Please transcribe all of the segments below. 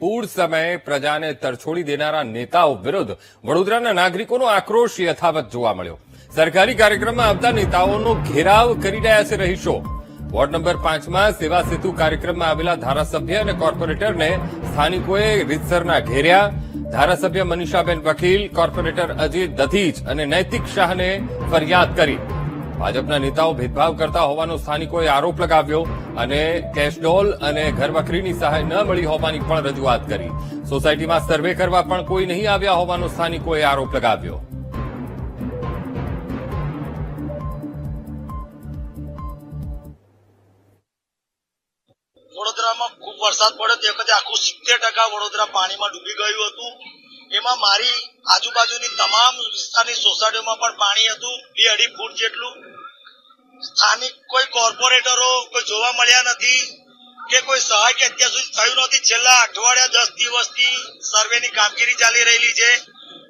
પૂર સમયે પ્રજાને તરછોડી દેનારા નેતાઓ વિરુદ્ધ વડોદરાના નાગરિકોનો આક્રોશ યથાવત જોવા મળ્યો. સરકારી કાર્યક્રમમાં આવતા નેતાઓનો ઘેરાવ કરી રહ્યા છે રહીશો. વોર્ડ નંબર પાંચમાં સેવા સેતુ કાર્યક્રમમાં આવેલા ધારાસભ્ય અને કોર્પોરેટરને સ્થાનિકોએ રીતસરના ઘેર્યા. ધારાસભ્ય મનીષાબેન વકીલ, કોર્પોરેટર અજય દધીજ અને નૈતિક શાહને ફરિયાદ કરી. ભાજપના નેતાઓ ભેદભાવ કરતા હોવાનો સ્થાનિકોએ આરોપ લગાવ્યો અને કેશડોલ અને ઘરવખરીની સહાય ન મળી હોવાની પણ રજૂઆત કરી. સોસાયટીમાં સર્વે કરવા પણ કોઈ નહીં આવ્યા હોવાનો સ્થાનિકોએ આરોપ લગાવ્યો. વડોદરામાં ખૂબ વરસાદ પડ્યો. તે વખતે આખું સિત્તેર ટકા વડોદરા પાણીમાં ડૂબી ગયું હતું. એમાં મારી આજુબાજુની તમામ વિસ્તારની સોસાયટીઓમાં પણ પાણી હતું, બે અઢી ફૂટ જેટલું. સ્થાનિક કોઈ કોર્પોરેટરો કોઈ જોવા મળ્યા નથી કે કોઈ સહાય કે અત્યાર સુધી થયું નથી. છેલ્લા અઠવાડિયા દસ દિવસથી સર્વેની કામગીરી ચાલી રહેલી છે.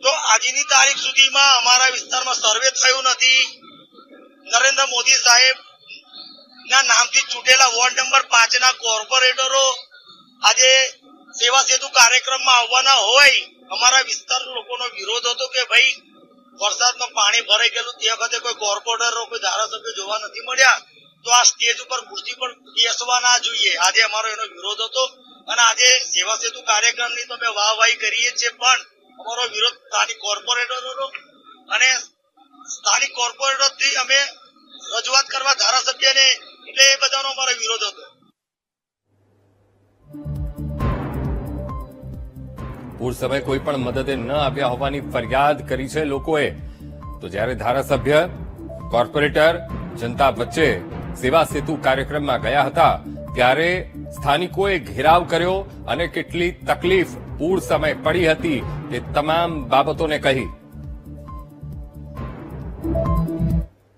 તો આજની તારીખ સુધીમાં અમારા વિસ્તારમાં સર્વે થયું નથી. નરેન્દ્ર મોદી સાહેબ ના નામથી ચૂંટેલા વોર્ડ નંબર પાંચ ના કોર્પોરેટરો આજે સેવા સેતુ કાર્યક્રમમાં આવવાના હોય અમારા વિસ્તાર લોકોનો વિરોધ હતો કે ભાઈ, વરસાદમાં પાણી ભરાઈ ગયેલું તે વખતે કોઈ કોર્પોરેટરો, કોઈ ધારાસભ્ય જોવા નથી મળ્યા, તો આ સ્ટેજ ઉપર મૂર્તિ પણ બેસવા ના જોઈએ. આજે અમારો એનો વિરોધ હતો અને આજે સેવા સેતુ કાર્યક્રમની તો અમે વાહવાહી કરીએ છીએ, પણ અમારો વિરોધ સ્થાનિક કોર્પોરેટરોનો અને પૂર સમયે કોઈ પણ મદદે ન આવ્યા હોવાની ફરિયાદ કરી છે લોકોએ. તો જ્યારે ધારાસભ્ય, કોર્પોરેટર, જનતા વચ્ચે સેવા સેતુ કાર્યક્રમમાં ગયા હતા, ત્યારે સ્થાનિકોએ ઘેરાવ કર્યો અને કેટલી તકલીફ પૂર સમયે પડી હતી તે તમામ બાબતોને કહી